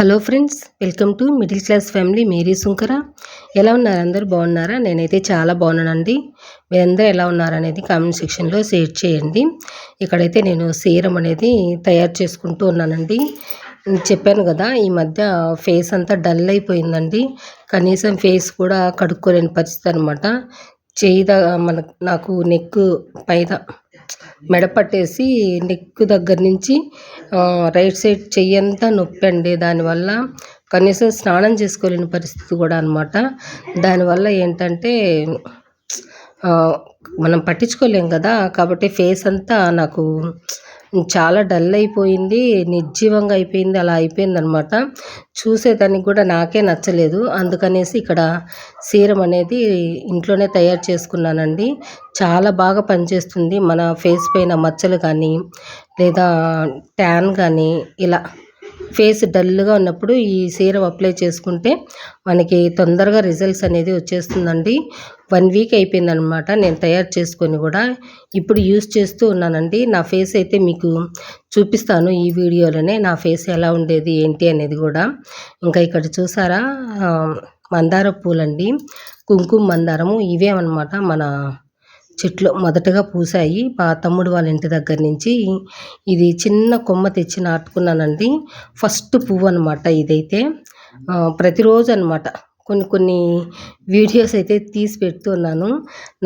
Hello friends welcome to middle class family. Mary Sunkara. ఎలా ఉన్నారు అందరూ? బాగున్నారా? నేనైతే చాలా బాగున్నానండి. మీరందరూ ఎలా ఉన్నారనేది కామెంట్ సెక్షన్లో షేర్ చేయండి. ఇక్కడైతే నేను సీరం అనేది తయారు చేసుకుంటూ ఉన్నానండి. చెప్పాను కదా ఈ మధ్య ఫేస్ అంతా డల్ అయిపోయిందండి. కనీసం ఫేస్ కూడా కడుక్కోలేని పరిస్థితి అనమాట చేయి మన నాకు నెక్ పైన మెడ పట్టేసి నెక్ దగ్గర నుంచి రైట్ సైడ్ చెయ్యంతా నొప్పి అండి. దానివల్ల కనీసం స్నానం చేసుకోలేని పరిస్థితి కూడా అనమాట దానివల్ల ఏంటంటే మనం పట్టించుకోలేం కదా. కాబట్టి ఫేస్ అంతా నాకు చాలా డల్ అయిపోయింది నిర్జీవంగా అయిపోయింది అలా అయిపోయింది అనమాట చూసేదానికి కూడా నాకే నచ్చలేదు. అందుకనేసి ఇక్కడ సీరం అనేది ఇంట్లోనే తయారు చేసుకున్నానండి. చాలా బాగా పనిచేస్తుంది. మన ఫేస్ పైన మచ్చలు కానీ లేదా ట్యాన్ కానీ ఇలా ఫేస్ డల్గా ఉన్నప్పుడు ఈ సీరం అప్లై చేసుకుంటే మనకి తొందరగా రిజల్ట్స్ అనేది వచ్చేస్తుందండి. వన్ వీక్ అయిపోయిందనమాట నేను తయారు చేసుకొని కూడా ఇప్పుడు యూస్ చేస్తూ ఉన్నానండి. నా ఫేస్ అయితే మీకు చూపిస్తాను ఈ వీడియోలోనే. నా ఫేస్ ఎలా ఉండేది ఏంటి అనేది కూడా. ఇంకా ఇక్కడ చూసారా? మందార పూలండి. కుంకుమ మందారము ఇవేమన్నమాట మన చెట్లు మొదటగా పూసాయి మా తమ్ముడు వాళ్ళ ఇంటి దగ్గర నుంచి ఇది చిన్న కొమ్మ తెచ్చి నాటుకున్నానండి. ఫస్ట్ పువ్వు అనమాట ఇదైతే. ప్రతిరోజు అనమాట కొన్ని కొన్ని వీడియోస్ అయితే తీసి పెడుతున్నాను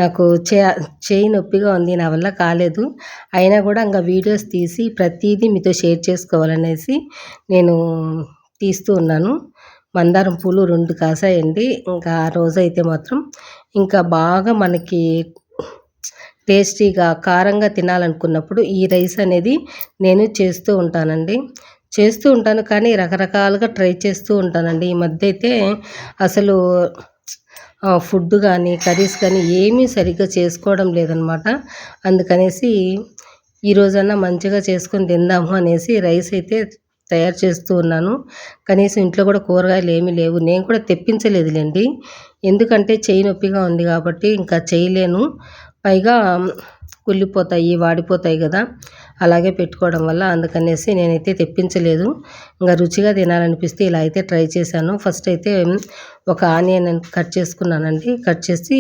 నాకు చే చేయి నొప్పిగా ఉంది నా వల్ల కాలేదు. అయినా కూడా ఇంకా వీడియోస్ తీసి ప్రతిదీ మీతో షేర్ చేసుకోవాలనేసి నేను తీస్తూ ఉన్నాను. మందారం పూలు రెండు కాసాయండి. ఇంకా ఆ రోజైతే మాత్రం ఇంకా బాగా మనకి టేస్టీగా కారంగా తినాలనుకున్నప్పుడు ఈ రైస్ అనేది నేను చేస్తూ ఉంటానండి. చేస్తూ ఉంటాను కానీ రకరకాలుగా ట్రై చేస్తూ ఉంటానండి. ఈ మధ్య అయితే అసలు ఫుడ్ కానీ కర్రీస్ కానీ ఏమీ సరిగ్గా చేసుకోవడం లేదనమాట. అందుకనేసి ఈరోజన్నా మంచిగా చేసుకొని తిందాము అనేసి రైస్ అయితే తయారు చేస్తూ ఉన్నాను. కనీసం ఇంట్లో కూడా కూరగాయలు ఏమీ లేవు. నేను కూడా తెప్పించలేదులేండి. ఎందుకంటే చేయి నొప్పిగా ఉంది కాబట్టి ఇంకా చేయలేను పైగా కుళ్ళిపోతాయి వాడిపోతాయి కదా. అలాగే పెట్టుకోవడం వల్ల అందుకనేసి నేనైతే తెప్పించలేదు. ఇంకా రుచిగా తినాలనిపిస్తే ఇలా అయితే ట్రై చేశాను. ఫస్ట్ అయితే ఒక ఆనియన్ కట్ చేసుకున్నానండి. కట్ చేసి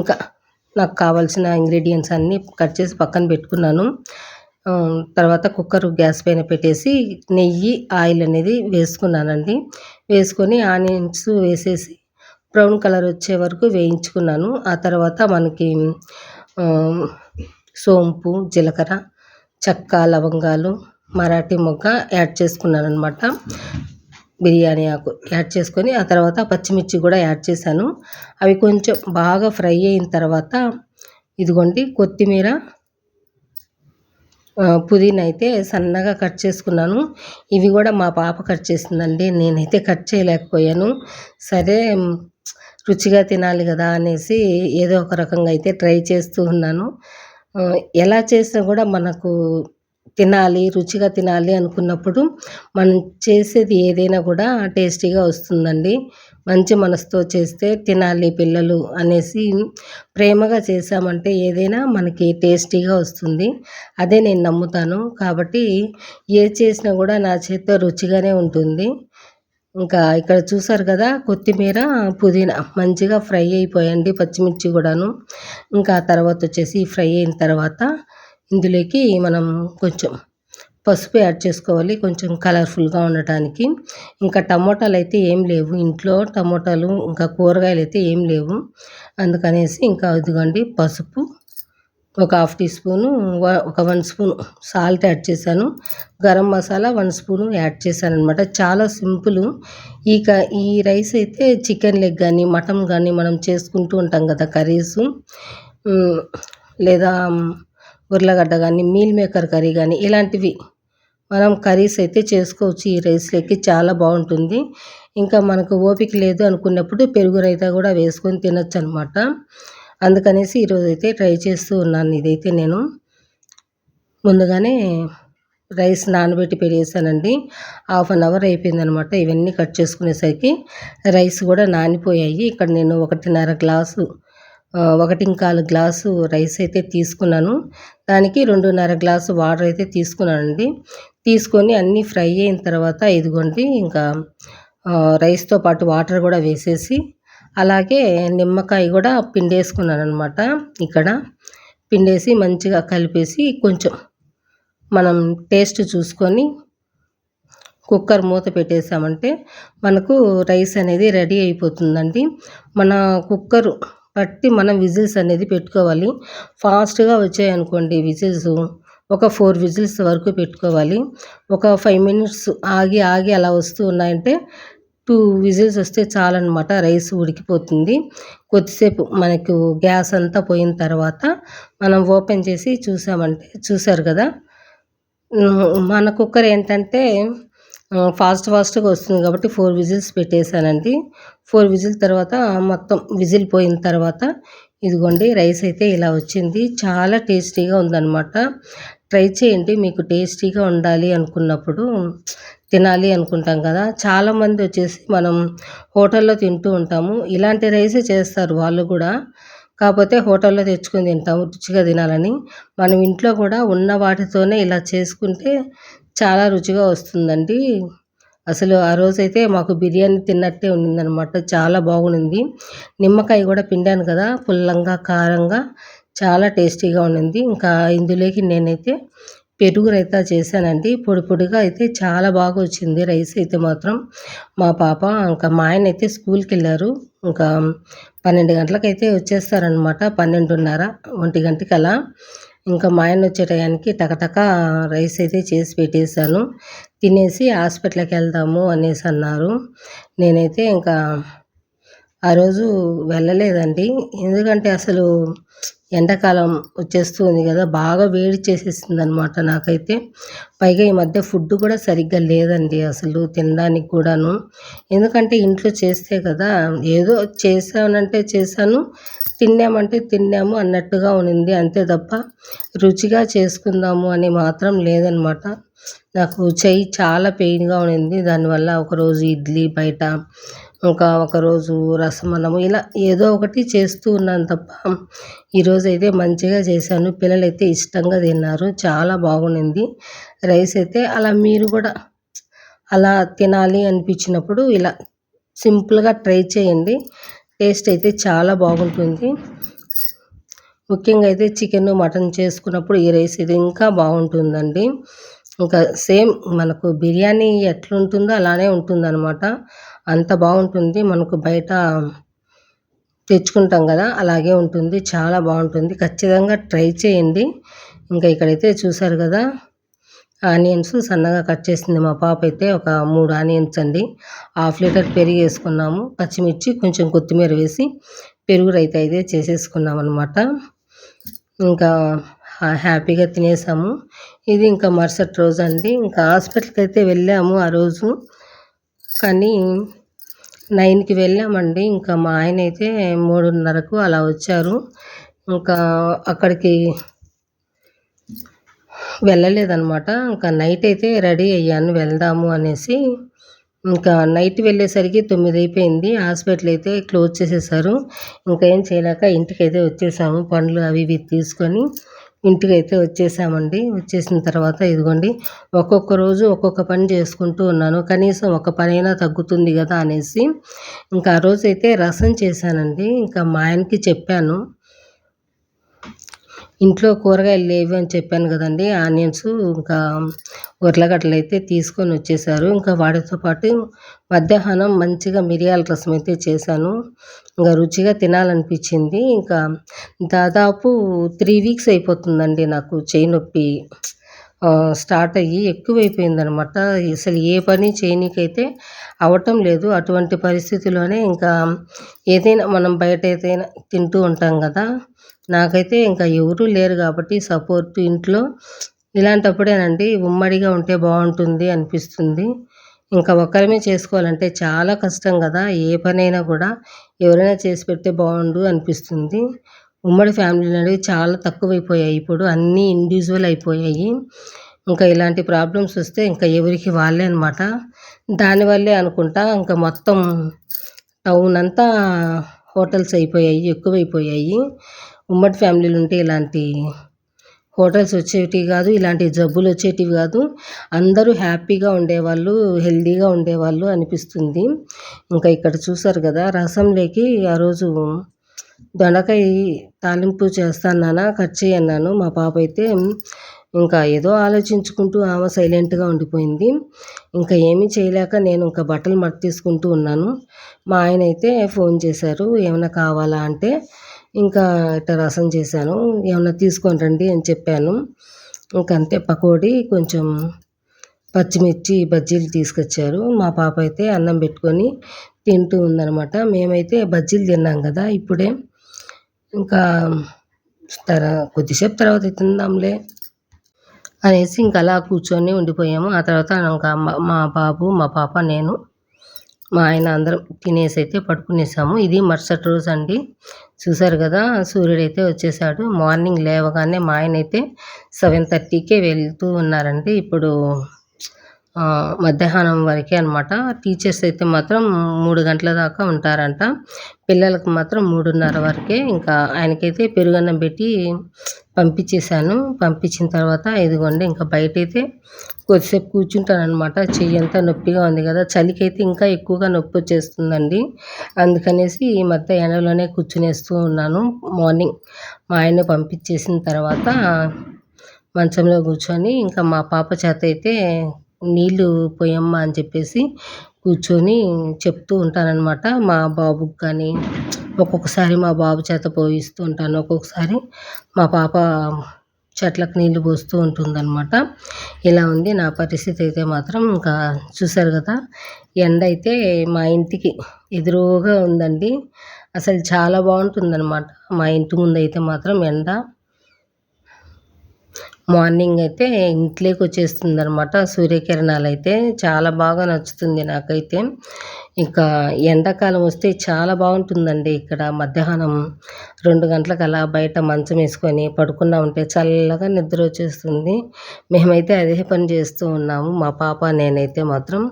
ఇంకా నాకు కావాల్సిన ఇంగ్రీడియంట్స్ అన్నీ కట్ చేసి పక్కన పెట్టుకున్నాను. తర్వాత కుక్కర్ గ్యాస్ పైన పెట్టేసి నెయ్యి ఆయిల్ అనేది వేసుకున్నానండి. వేసుకొని ఆనియన్స్ వేసేసి బ్రౌన్ కలర్ వచ్చే వరకు వేయించుకున్నాను. ఆ తర్వాత మనకి సోంపు జీలకర్ర చెక్క లవంగాలు మరాఠీ మొగ్గ యాడ్ చేసుకున్నాను అనమాట బిర్యానీ ఆకు యాడ్ చేసుకొని ఆ తర్వాత పచ్చిమిర్చి కూడా యాడ్ చేశాను. అవి కొంచెం బాగా ఫ్రై అయిన తర్వాత ఇదిగోండి కొత్తిమీర పుదీనా అయితే సన్నగా కట్ చేసుకున్నాను. ఇవి కూడా మా పాప కట్ చేసిందండి. నేనైతే కట్ చేయలేకపోయాను. సరే రుచిగా తినాలి కదా అనేసి ఏదో ఒక రకంగా అయితే ట్రై చేస్తూ ఉన్నాను. ఎలా చేసినా కూడా మనకు తినాలి రుచిగా తినాలి అనుకున్నప్పుడు మనం చేసేది ఏదైనా కూడా టేస్టీగా వస్తుందండి. మంచి మనసుతో చేస్తే తినాలి పిల్లలు అనేసి ప్రేమగా చేసామంటే ఏదైనా మనకి టేస్టీగా వస్తుంది. అదే నేను నమ్ముతాను. కాబట్టి ఏ చేసినా కూడా నా చేతితో రుచిగానే ఉంటుంది. ఇంకా ఇక్కడ చూసారు కదా కొత్తిమీర పుదీనా మంచిగా ఫ్రై అయిపోయండి పచ్చిమిర్చి కూడాను. ఇంకా తర్వాత వచ్చేసి ఫ్రై అయిన తర్వాత ఇందులోకి మనం కొంచెం పసుపు యాడ్ చేసుకోవాలి కొంచెం కలర్ఫుల్గా ఉండటానికి. ఇంకా టమోటాలు అయితే ఏం లేవు ఇంట్లో టమోటాలు ఇంకా కూరగాయలు అయితే ఏం లేవు. అందుకనేసి ఇంకా ఇదిగోండి పసుపు ఒక హాఫ్ టీ స్పూను ఒక వన్ స్పూన్ సాల్ట్ యాడ్ చేశాను. Garam masala one spoon add చేశాను అనమాట చాలా సింపుల్. ఈ క ఈ రైస్ అయితే చికెన్ లెగ్ కానీ మటన్ కానీ మనం చేసుకుంటూ ఉంటాం కదా కర్రీస్. లేదా ఉర్లగడ్డ కానీ మీల్ మేకర్ కర్రీ కానీ ఇలాంటివి మనం కర్రీస్ అయితే చేసుకోవచ్చు ఈ రైస్లోకి చాలా బాగుంటుంది. ఇంకా మనకు ఓపిక లేదు అనుకున్నప్పుడు పెరుగు రైతా కూడా వేసుకొని తినొచ్చు అనమాట అందుకనేసి ఈరోజు అయితే ట్రై చేస్తూ ఉన్నాను. ఇదైతే నేను ముందుగానే రైస్ నానబెట్టి పెట్టేసానండి హాఫ్ అన్ అవర్ అయిపోయిందనమాట ఇవన్నీ కట్ చేసుకునేసరికి. రైస్ కూడా నానిపోయాయి. ఇక్కడ నేను ఒకటిన్నర గ్లాసు ఒకటి కాలు గ్లాసు రైస్ అయితే తీసుకున్నాను. దానికి రెండున్నర గ్లాసు వాటర్ అయితే తీసుకున్నానండి. తీసుకొని అన్నీ ఫ్రై అయిన తర్వాత ఇదిగోండి ఇంకా రైస్తో పాటు వాటర్ కూడా వేసేసి అలాగే నిమ్మకాయ కూడా పిండేసుకున్నాను అనమాట ఇక్కడ. పిండేసి మంచిగా కలిపేసి కొంచెం మనం టేస్ట్ చూసుకొని కుక్కర్ మూత పెట్టేసామంటే మనకు రైస్ అనేది రెడీ అయిపోతుందండి. మన కుక్కర్ బట్టి మనం విజిల్స్ అనేది పెట్టుకోవాలి. ఫాస్ట్గా వచ్చాయనుకోండి విజిల్స్ ఒక ఫోర్ విజిల్స్ వరకు పెట్టుకోవాలి. ఒక ఫైవ్ మినిట్స్ ఆగి ఆగి అలా వస్తూ ఉన్నాయంటే టూ విజిల్స్ వస్తే చాలన్నమాట రైస్ ఉడికిపోతుంది. కొద్దిసేపు మనకు గ్యాస్ అంతా పోయిన తర్వాత మనం ఓపెన్ చేసి చూసామంటే చూసారు కదా? మన కుక్కర్ ఏంటంటే ఫాస్ట్ ఫాస్ట్గా వస్తుంది కాబట్టి ఫోర్ విజిల్స్ పెట్టేశానండి. ఫోర్ విజిల్ తర్వాత మొత్తం విజిల్ పోయిన తర్వాత ఇదిగోండి రైస్ అయితే ఇలా వచ్చింది. చాలా టేస్టీగా ఉందన్నమాట. ట్రై చేయండి మీకు టేస్టీగా ఉండాలి అనుకున్నప్పుడు తినాలి అనుకుంటాం కదా. చాలామంది వచ్చేసి మనం హోటల్లో తింటూ ఉంటాము. ఇలాంటి రైసే చేస్తారు వాళ్ళు కూడా. కాకపోతే హోటల్లో తెచ్చుకొని తింటాము రుచిగా తినాలని. మనం ఇంట్లో కూడా ఉన్న వాటితోనే ఇలా చేసుకుంటే చాలా రుచిగా వస్తుందండి. అసలు ఆ రోజైతే మాకు బిర్యానీ తిన్నట్టే ఉండిందనమాట చాలా బాగుంది నిమ్మకాయ కూడా పిండాను కదా పుల్లంగా కారంగా చాలా టేస్టీగా ఉండింది. ఇంకా ఇందులోకి నేనైతే పెరుగు రైతా చేశానండి. పొడి పొడిగా అయితే చాలా బాగా వచ్చింది రైస్ అయితే మాత్రం. మా పాప ఇంకా మా ఆయన అయితే స్కూల్కి వెళ్ళారు. ఇంకా పన్నెండు గంటలకైతే వచ్చేస్తారనమాట పన్నెండున్నర ఒంటి గంటకి అలా ఇంకా మా ఆయన వచ్చే టయానికి టకటక రైస్ అయితే చేసి పెట్టేశాను. తినేసి హాస్పిటల్కి వెళ్దాము అనేసి అన్నారు. నేనైతే ఇంకా ఆ రోజు వెళ్ళలేదండి. ఎందుకంటే అసలు ఎండాకాలం వచ్చేస్తుంది కదా బాగా వేడి చేసేసింది అనమాట నాకైతే. పైగా ఈ మధ్య ఫుడ్ కూడా సరిగ్గా లేదండి అసలు తినడానికి కూడాను. ఎందుకంటే ఇంట్లో చేస్తే కదా ఏదో చేసానంటే చేశాను తిన్నామంటే తిన్నాము అన్నట్టుగా ఉన్నింది అంతే తప్ప రుచిగా చేసుకుందాము అని మాత్రం లేదనమాట నాకు చెయ్యి చాలా పెయిన్గా ఉన్నింది దానివల్ల ఒకరోజు ఇడ్లీ బయట ఇంకా ఒకరోజు రసం అన్నము ఇలా ఏదో ఒకటి చేస్తూ ఉన్నాను తప్ప ఈరోజు అయితే మంచిగా చేశాను. పిల్లలైతే ఇష్టంగా తిన్నారు చాలా బాగుండింది. రైస్ అయితే అలా మీరు కూడా అలా తినాలి అనిపించినప్పుడు ఇలా సింపుల్గా ట్రై చేయండి. టేస్ట్ అయితే చాలా బాగుంటుంది. ముఖ్యంగా అయితే చికెన్ మటన్ చేసుకున్నప్పుడు ఈ రైస్ అయితే ఇంకా బాగుంటుందండి. ఇంకా సేమ్ మనకు బిర్యానీ ఎట్లుంటుందో అలానే ఉంటుందన్నమాట. అంత బాగుంటుంది. మనకు బయట తెచ్చుకుంటాం కదా అలాగే ఉంటుంది. చాలా బాగుంటుంది. ఖచ్చితంగా ట్రై చేయండి. ఇంకా ఇక్కడైతే చూసారు కదా ఆనియన్స్ సన్నగా కట్ చేసింది మా పాప అయితే. ఒక మూడు ఆనియన్స్ అండి. హాఫ్ లీటర్ పెరుగు వేసుకున్నాము. పచ్చిమిర్చి కొంచెం కొత్తిమీర వేసి పెరుగు రైతే అయితే చేసేసుకున్నాం అనమాట ఇంకా హ్యాపీగా తినేసాము. ఇది ఇంకా మరుసటి రోజు అండి. ఇంకా హాస్పిటల్కి అయితే వెళ్ళాము ఆ రోజు. కానీ నైన్కి వెళ్ళామండి. ఇంకా మా ఆయన అయితే మూడున్నరకు అలా వచ్చారు. ఇంకా అక్కడికి వెళ్ళలేదనమాట ఇంకా నైట్ అయితే రెడీ అయ్యాను వెళ్దాము అనేసి. ఇంకా నైట్ వెళ్ళేసరికి తొమ్మిది అయిపోయింది హాస్పిటల్ అయితే క్లోజ్ చేసేసారు. ఇంకా ఏం చేయలేక ఇంటికి అయితే వచ్చేసాము పండ్లు అవి ఇవి తీసుకొని. ఇంటికి అయితే వచ్చేసామండి. వచ్చేసిన తర్వాత ఇదిగోండి ఒక్కొక్క రోజు ఒక్కొక్క పని చేసుకుంటూ ఉన్నాను. కనీసం ఒక పనైనా తగ్గుతుంది కదా అనేసి. ఇంకా ఆ రోజు అయితే రసం చేశానండి. ఇంకా మా ఆయనకి చెప్పాను. ఇంట్లో కూరగాయలు లేవు అని చెప్పాను కదండి. ఆనియన్స్ ఇంకా ఉర్లగడ్డలు అయితే తీసుకొని వచ్చేసారు. ఇంకా వాటితో పాటు మధ్యాహ్నం మంచిగా మిరియాల రసం అయితే చేశాను. ఇంకా రుచిగా తినాలనిపించింది. ఇంకా దాదాపు త్రీ వీక్స్ అయిపోతుందండి నాకు చేయి నొప్పి స్టార్ట్ అయ్యి ఎక్కువైపోయిందనమాట. అసలు ఏ పని చేయనీకైతే అవ్వటం లేదు. అటువంటి పరిస్థితిలోనే ఇంకా ఏదైనా మనం బయట ఏదైనా తింటూ ఉంటాం కదా. నాకైతే ఇంకా ఎవరూ లేరు కాబట్టి సపోర్ట్ ఇంట్లో. ఇలాంటప్పుడేనండి ఉమ్మడిగా ఉంటే బాగుంటుంది అనిపిస్తుంది. ఇంకా ఒక్కరమే చేసుకోవాలంటే చాలా కష్టం కదా ఏ పనైనా కూడా ఎవరైనా చేసి పెడితే బాగుండు అనిపిస్తుంది. ఉమ్మడి ఫ్యామిలీలు అనేవి చాలా తక్కువైపోయాయి ఇప్పుడు అన్నీ ఇండివిజువల్ అయిపోయాయి. ఇంకా ఇలాంటి ప్రాబ్లమ్స్ వస్తే ఇంకా ఎవరికి వాళ్ళే అనమాట దానివల్లే అనుకుంటా ఇంకా మొత్తం టౌన్ అంతా హోటల్స్ అయిపోయాయి ఎక్కువైపోయాయి. ఉమ్మడి ఫ్యామిలీలు ఉంటే ఇలాంటి హోటల్స్ వచ్చేటివి కాదు ఇలాంటి జబ్బులు వచ్చేటివి కాదు. అందరూ హ్యాపీగా ఉండేవాళ్ళు హెల్దీగా ఉండేవాళ్ళు అనిపిస్తుంది. ఇంకా ఇక్కడ చూసారు కదా రసంలోకి ఆ రోజు దొండకాయ తాలింపు చేస్తానా కట్ చేయన్నాను. మా పాప అయితే ఇంకా ఏదో ఆలోచించుకుంటూ ఆమె సైలెంట్గా ఉండిపోయింది. ఇంకా ఏమీ చేయలేక నేను ఇంకా బట్టలు మట్టి తీసుకుంటూ ఉన్నాను. మా ఆయన అయితే ఫోన్ చేశారు ఏమైనా కావాలా అంటే ఇంకా ఇట్లా రసం చేశాను. ఏమన్నా తీసుకొని రండి అని చెప్పాను. ఇంకంతే పకోడీ కొంచెం పచ్చిమిర్చి బజ్జీలు తీసుకొచ్చారు. మా పాప అయితే అన్నం పెట్టుకొని తింటూ ఉందనమాట మేమైతే బజ్జీలు తిన్నాం కదా ఇప్పుడే. ఇంకా తర కొద్దిసేపు తర్వాత తిందాంలే అనేసి ఇంకా అలా కూర్చొని ఉండిపోయాము. ఆ తర్వాత ఇంకా మా బాబు మా పాప నేను మా ఆయన అందరం తినేసి అయితే పడుకునేసాము. ఇది మరుసటి రోజు అండి. చూసారు కదా సూర్యుడైతే వచ్చేసాడు. మార్నింగ్ లేవగానే మా ఆయన అయితే సెవెన్ థర్టీకే వెళ్తూ ఉన్నారండి. ఇప్పుడు మధ్యాహ్నం వరకే అనమాట టీచర్స్ అయితే మాత్రం మూడు గంటల దాకా ఉంటారంట. పిల్లలకు మాత్రం మూడున్నర వరకే. ఇంకా ఆయనకైతే పెరుగన్నం పెట్టి పంపించేశాను. పంపించిన తర్వాత ఇదిగోండి ఇంకా బయట అయితే కొద్దిసేపు కూర్చుంటాను అనమాట చెయ్యి అంతా నొప్పిగా ఉంది కదా. చలికైతే ఇంకా ఎక్కువగా నొప్పి వచ్చేస్తుందండి. అందుకనేసి ఈ మధ్య ఎండలోనే కూర్చునేస్తూ ఉన్నాను. మార్నింగ్ మా ఆయన పంపించేసిన తర్వాత మంచంలో కూర్చొని ఇంకా మా పాప చేత అయితే నీళ్ళు పోయమ్మా అని చెప్పేసి కూర్చొని చెప్తూ ఉంటానన్నమాట. మా బాబుకి కానీ ఒక్కొక్కసారి మా బాబు చేత పోయిస్తూ ఉంటాను. ఒక్కొక్కసారి మా పాప చెట్లకు నీళ్ళు పోస్తూ ఉంటుందన్నమాట. ఇలా ఉంది. నా పరిస్థితి అయితే మాత్రం ఇంకా చూశారు కదా. ఎండ అయితే మా ఇంటికి ఎదురుగా ఉందండి. అసలు చాలా బాగుంటుందన్నమాట. మా ఇంటి ముందు అయితే మాత్రం ఎండ. మార్నింగ్ అయితే ఇంట్లోకి వచ్చేస్తుంది అనమాట సూర్యకిరణాలు అయితే చాలా బాగా నచ్చుతుంది నాకైతే. ఇంకా ఎండాకాలం వస్తే చాలా బాగుంటుందండి ఇక్కడ మధ్యాహ్నం రెండు గంటలకు అలా బయట మంచం వేసుకొని పడుకున్నా ఉంటే చల్లగా నిద్ర వచ్చేస్తుంది. మేమైతే అదే పని చేస్తూ ఉన్నాము. మా పాప నేనైతే మాత్రం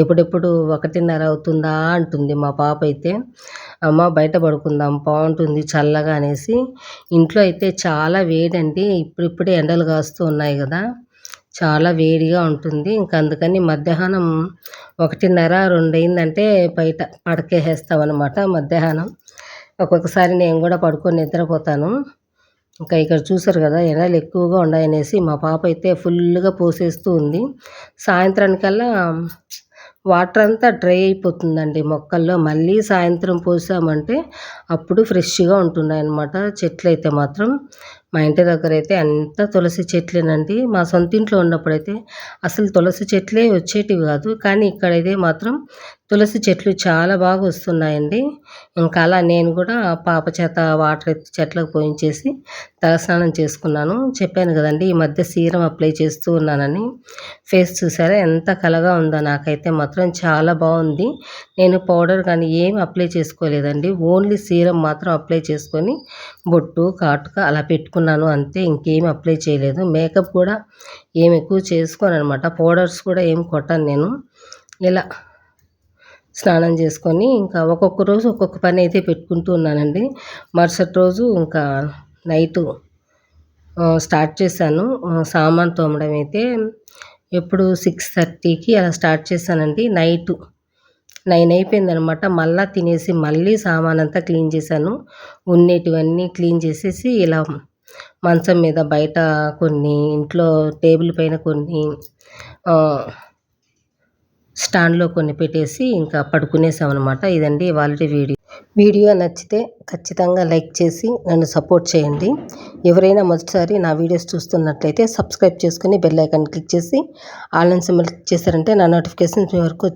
ఎప్పుడెప్పుడు ఒకటిన్నర అవుతుందా అంటుంది మా పాప అయితే. అమ్మ బయట పడుకుందాం బాగుంటుంది చల్లగా అనేసి. ఇంట్లో అయితే చాలా వేడండి ఇప్పుడిప్పుడే ఎండలు కాస్తూ ఉన్నాయి కదా. చాలా వేడిగా ఉంటుంది. ఇంకా అందుకని మధ్యాహ్నం ఒకటిన్నర రెండు అయిందంటే బయట పడకేసేస్తామన్నమాట మధ్యాహ్నం. ఒక్కొక్కసారి నేను కూడా పడుకొని నిద్రపోతాను. ఇంకా ఇక్కడ చూసారు కదా ఎండలు ఎక్కువగా ఉన్నాయనేసి మా పాప అయితే ఫుల్గా పోసేస్తూ ఉంది. సాయంత్రానికల్లా వాటర్ అంతా డ్రై అయిపోతుందండి మొక్కల్లో. మళ్ళీ సాయంత్రం పోసామంటే అప్పుడు ఫ్రెష్గా ఉంటున్నాయి అన్నమాట చెట్లు అయితే మాత్రం. మా ఇంటి దగ్గర అయితే అంతా తులసి చెట్లేనండి. మా సొంత ఇంట్లో ఉన్నప్పుడైతే అసలు తులసి చెట్లే వచ్చేటివి కాదు. కానీ ఇక్కడైతే మాత్రం తులసి చెట్లు చాలా బాగా వస్తున్నాయండి. ఇంకా అలా నేను కూడా పాప చేత వాటర్ ఎత్తి చెట్లకు పోయించేసి తలస్నానం చేసుకున్నాను. చెప్పాను కదండి ఈ మధ్య సీరం అప్లై చేస్తూ ఉన్నానని. ఫేస్ చూసారా ఎంత కలగా ఉందో నాకైతే మాత్రం చాలా బాగుంది. నేను పౌడర్ కానీ ఏమి అప్లై చేసుకోలేదండి. ఓన్లీ సీరం మాత్రం అప్లై చేసుకొని బొట్టు కాటుక అలా పెట్టుకున్నాను. అంతే ఇంకేమి అప్లై చేయలేదు. మేకప్ కూడా ఏమి ఎక్కువ చేసుకోను అనమాట పౌడర్స్ కూడా ఏం కొట్టాను నేను. ఇలా స్నానం చేసుకొని ఇంకా ఒక్కొక్క రోజు ఒక్కొక్క పని అయితే పెట్టుకుంటూ ఉన్నానండి. మరుసటి రోజు ఇంకా నైటు స్టార్ట్ చేశాను. సామాన్ తోమడం అయితే ఎప్పుడు సిక్స్ థర్టీకి అలా స్టార్ట్ చేశానండి. నైటు నైన్ అయిపోయిందనమాట. మళ్ళీ తినేసి మళ్ళీ సామాన్ అంతా క్లీన్ చేశాను. ఉన్నేటివన్నీ క్లీన్ చేసేసి ఇలా మంచం మీద బయట కొన్ని ఇంట్లో టేబుల్ పైన కొన్ని స్టాండ్లో కొన్ని పెట్టేసి ఇంకా పడుకునేసాం అనమాట ఇదండి వాళ్ళ వీడియో. వీడియో నచ్చితే ఖచ్చితంగా లైక్ చేసి నన్ను సపోర్ట్ చేయండి. ఎవరైనా మొదటిసారి నా వీడియోస్ చూస్తున్నట్లయితే సబ్స్క్రైబ్ చేసుకుని బెల్ ఐకాన్ క్లిక్ చేసి ఆన్లైన్ సిమ్మల్ క్లిక్ చేశారంటే నా నోటిఫికేషన్ మీ వరకు